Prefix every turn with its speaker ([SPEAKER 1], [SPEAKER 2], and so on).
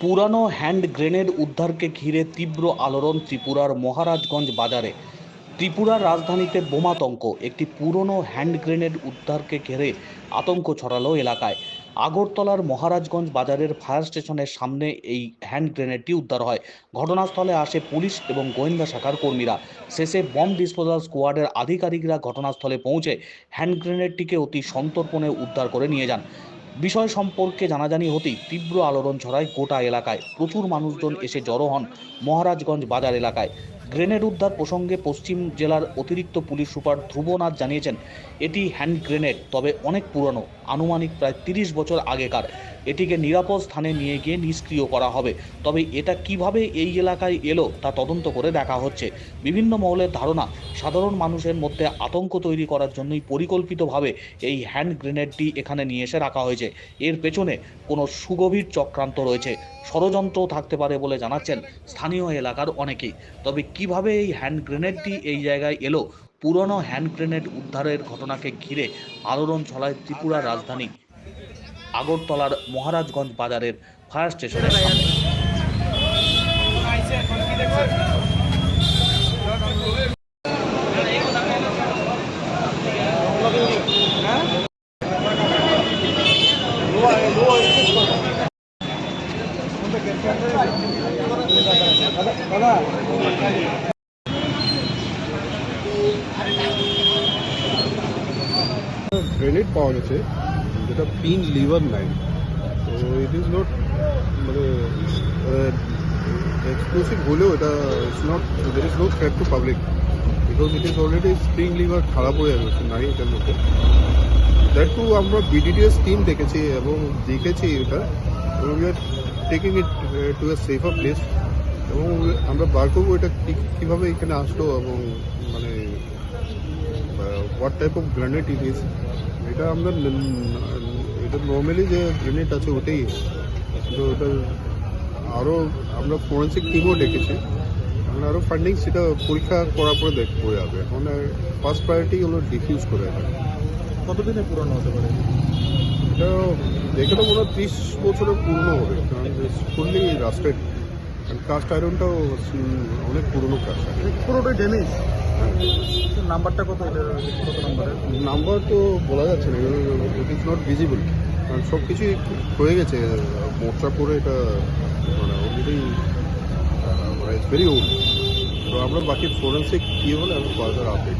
[SPEAKER 1] পুরানো hand grenade উদ্ধারকে ঘিরে তীব্র আলোড়ন ত্রিপুরার মহারাজগঞ্জ বাজারে। ত্রিপুরার রাজধানীতে বোমাতঙ্ক একটি পুরনো হ্যান্ড গ্রেনেড উদ্ধারকে ঘিরে আতঙ্ক ছড়ালো এলাকায়। আগরতলার মহারাজগঞ্জ বাজারের ফায়ার স্টেশনের সামনে এই হ্যান্ড গ্রেনেডটি উদ্ধার হয়। ঘটনাস্থলে আসে পুলিশ এবং গোয়েন্দা শাখার কর্মীরা। শেষে বম ডিসপোজাল স্কোয়াডের আধিকারিকরা ঘটনাস্থলে পৌঁছে হ্যান্ড গ্রেনেডটিকে অতি সন্তর্পণে উদ্ধার করে নিয়ে যান। বিষয় সম্পর্কে জানাজানি হতেই তীব্র আলোড়ন ছড়ায় গোটা এলাকায়। প্রচুর মানুষজন এসে জড়ো হন মহারাজগঞ্জ বাজার এলাকায়। গ্রেনেড উদ্ধার প্রসঙ্গে পশ্চিম জেলার অতিরিক্ত পুলিশ সুপার ধ্রুবনাথ জানিয়েছেন, এটি হ্যান্ড গ্রেনেড, তবে অনেক পুরনো। আনুমানিক প্রায় তিরিশ বছর আগেকার। এটিকে নিরাপদ স্থানে নিয়ে গিয়ে নিষ্ক্রিয় করা হবে। তবে এটা কীভাবে এই এলাকায় এলো তা তদন্ত করে দেখা হচ্ছে। বিভিন্ন মহলের ধারণা, সাধারণ মানুষের মধ্যে আতঙ্ক তৈরি করার জন্যই পরিকল্পিতভাবে এই হ্যান্ড গ্রেনেডটি এখানে নিয়ে এসে রাখা হয়েছে। এর পেছনে কোনো সুগভীর চক্রান্ত রয়েছে। ষড়যন্ত্রও থাকতে পারে বলে জানাচ্ছেন স্থানীয় এলাকার অনেকেই। তবে কীভাবে এই হ্যান্ড গ্রেনেডটি এই জায়গায় এলো? পুরনো হ্যান্ড গ্রেনেড উদ্ধারের ঘটনাকে ঘিরে আলোড়ন ছড়ায় ত্রিপুরার রাজধানী আগরতলার মহারাজগঞ্জ বাজারের ফায়ার স্টেশনের সামনে।
[SPEAKER 2] গ্রেনেড পাওয়া গেছে। যেটা পিন লিভার লাইন তো ইট ইজ নট মানে এক্সপ্লোসিভ হলেও এটা it's not there is no threat to public because it is already spring lever খারাপ হয়ে গেছে নাই এটার মধ্যে দ্যাট টু আমরা বিডিডিএস টিম দেখেছি এবং দেখেছি এটা এবং we are taking it to a safer place এবং আমরা বার করব এটা কীভাবে এখানে আসলো এবং মানে what type of grenade it is এটা আমরা এটা নর্মালি যে ইউনিট আছে ওটাই কিন্তু ওটা আরও আমরা ফরেন্সিক টিমও ডেকেছি। আমরা আরও ফান্ডিং সেটা পরীক্ষা করার পরে দেখ করে যাবে। এখন ফার্স্ট প্রায়োরিটি হলো ডিফিউজ করে যাবে
[SPEAKER 3] কতদিনে পুরনো হতে পারে?
[SPEAKER 2] এটা দেখে তো মনে হয় ত্রিশ বছরের পূর্ণ হবে। কারণ ফুললি রাস্টেড কাস্ট আয়রনটাও অনেক পুরনো কাস্ট আয়রন
[SPEAKER 3] পুরোটাই ড্যামেজ নাম্বারটা কত এটা? কত নাম্বারের
[SPEAKER 2] নাম্বার তো বলা যাচ্ছে না ইট ইজ নট ভিজিবল কারণ সব কিছুই হয়ে গেছে মোর্চা করে এটা মানে অলরেডি মানে ইটস ভেরি ওল্ড তো আমরা বাকি ফোরেন্সিক কী হলে আমি ফার্দার আপডেট